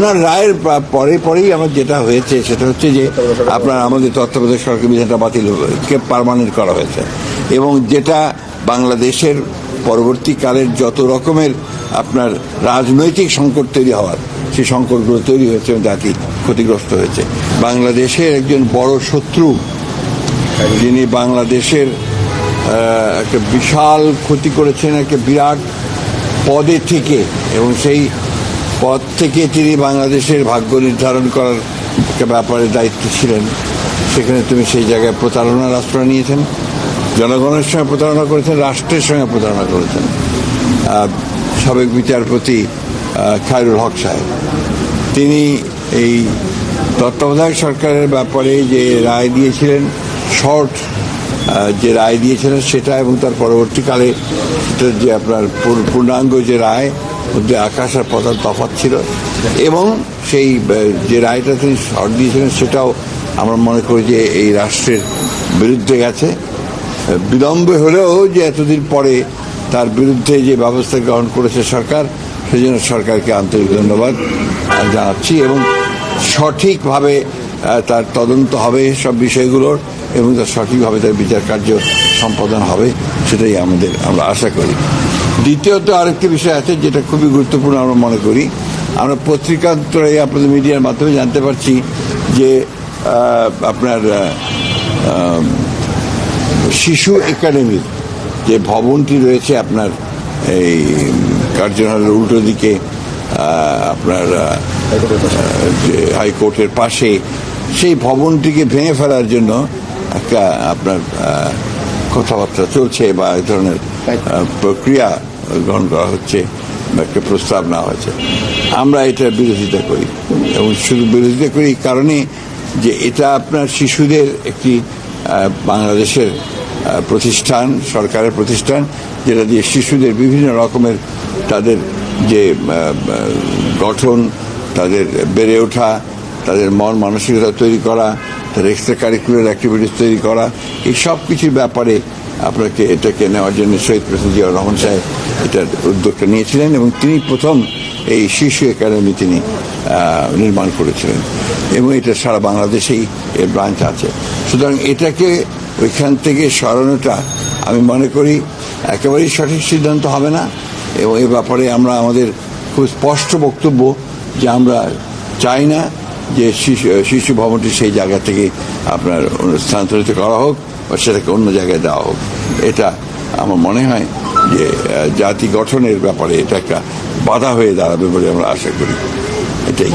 ওনার রায়ের পরে পরেই আমার যেটা হয়েছে, সেটা হচ্ছে যে আপনার আমাদের তত্ত্বাবধায়ক সরকার বিধানটা বাতিল কে পারমানেন্ট করা হয়েছে। এবং যেটা বাংলাদেশের পরবর্তীকালের যত রকমের আপনার রাজনৈতিক সংকট তৈরি হওয়ার, সেই সংকটগুলো তৈরি হয়েছে এবং জাতি ক্ষতিগ্রস্ত হয়েছে। বাংলাদেশের একজন বড় শত্রু, যিনি বাংলাদেশের একটা বিশাল ক্ষতি করেছেন, একটা বিরাট পদে থেকে, এবং সেই পদ থেকে তিনি বাংলাদেশের ভাগ্য নির্ধারণ করার একটা ব্যাপারে দায়িত্ব ছিলেন। সেখানে তুমি সেই জায়গায় প্রতারণার আশ্রয় নিয়েছেন। জনগণের সঙ্গে প্রতারণা করেছেন, রাষ্ট্রের সঙ্গে প্রতারণা করেছেন। সাবেক বিচারপতি খায়রুল হক সাহেব। তিনি এই তত্ত্বাবধায়ক সরকারের ব্যাপারে যে রায় দিয়েছিলেন, শর্ট যে রায় দিয়েছিলেন সেটা এবং তার পরবর্তীকালে যে আপনার পূর্ণাঙ্গ যে রায় মধ্যে আকাশ আর পতার তফাৎ ছিল। এবং সেই যে রায়টা তিনি শর্ট দিয়েছিলেন, সেটাও আমরা মনে করি যে এই রাষ্ট্রের বিরুদ্ধে গেছে। বিলম্বে হলেও যে এতদিন পরে তার বিরুদ্ধে যে ব্যবস্থা গ্রহণ করেছে সরকার সেই জন্য সরকারকে আন্তরিক ধন্যবাদ জানাচ্ছি এবং সঠিকভাবে তার তদন্ত হবে সব বিষয়গুলোর এবং তার সঠিকভাবে তার বিচার কার্য সম্পাদন হবে, সেটাই আমাদের, আমরা আশা করি। দ্বিতীয়ত আরেকটি বিষয় আছে যেটা খুবই গুরুত্বপূর্ণ আমরা মনে করি। আমরা পত্রিকান্তরে আপনাদের মিডিয়ার মাধ্যমে জানতে পারছি যে আপনার শিশু একাডেমির যে ভবনটি রয়েছে আপনার এই কার্যালয়ের উল্টো দিকে আপনার যে হাইকোর্টের পাশে, সেই ভবনটিকে ভেঙে ফেলার জন্য একটা আপনার কথাবার্তা চলছে বা এই ধরনের প্রক্রিয়া গ্রহণ করা হচ্ছে বা একটা প্রস্তাব নেওয়া হয়েছে। আমরা এটার বিরোধিতা করি এবং শুধু বিরোধিতা করি কারণে যে এটা আপনার শিশুদের একটি বাংলাদেশের প্রতিষ্ঠান সরকারের প্রতিষ্ঠান যেটা দিয়ে শিশুদের বিভিন্ন রকমের তাদের যে গঠন তাদের বেড়ে ওঠা তাদের মন মানসিকতা তৈরি করা এক্সট্রা কারিকুলার অ্যাক্টিভিটিস তৈরি করা, এই সব কিছুর ব্যাপারে আপনাকে এটাকে নেওয়ার জন্য শহীদ প্রেসিডেন্ট জিয়া রহমান সাহেব এটার উদ্যোগটা নিয়েছিলেন এবং তিনি প্রথম এই শিশু একাডেমি তিনি নির্মাণ করেছিলেন এবং এটা সারা বাংলাদেশেই এর ব্রাঞ্চ আছে। সুতরাং এটাকে ওইখান থেকে সরানোটা আমি মনে করি একেবারেই সঠিক সিদ্ধান্ত হবে না এবং এ ব্যাপারে আমরা আমাদের খুব স্পষ্ট বক্তব্য যে আমরা চাই না যে শিশু শিশু ভবনটি সেই জায়গা থেকে আপনার স্থানান্তরিত করা হোক বা সেটাকে অন্য জায়গায় দেওয়া হোক। এটা আমার মনে হয় যে জাতি গঠনের ব্যাপারে এটা একটা বাধা হয়ে দাঁড়াবে বলে আমরা আশা করি। এটাই।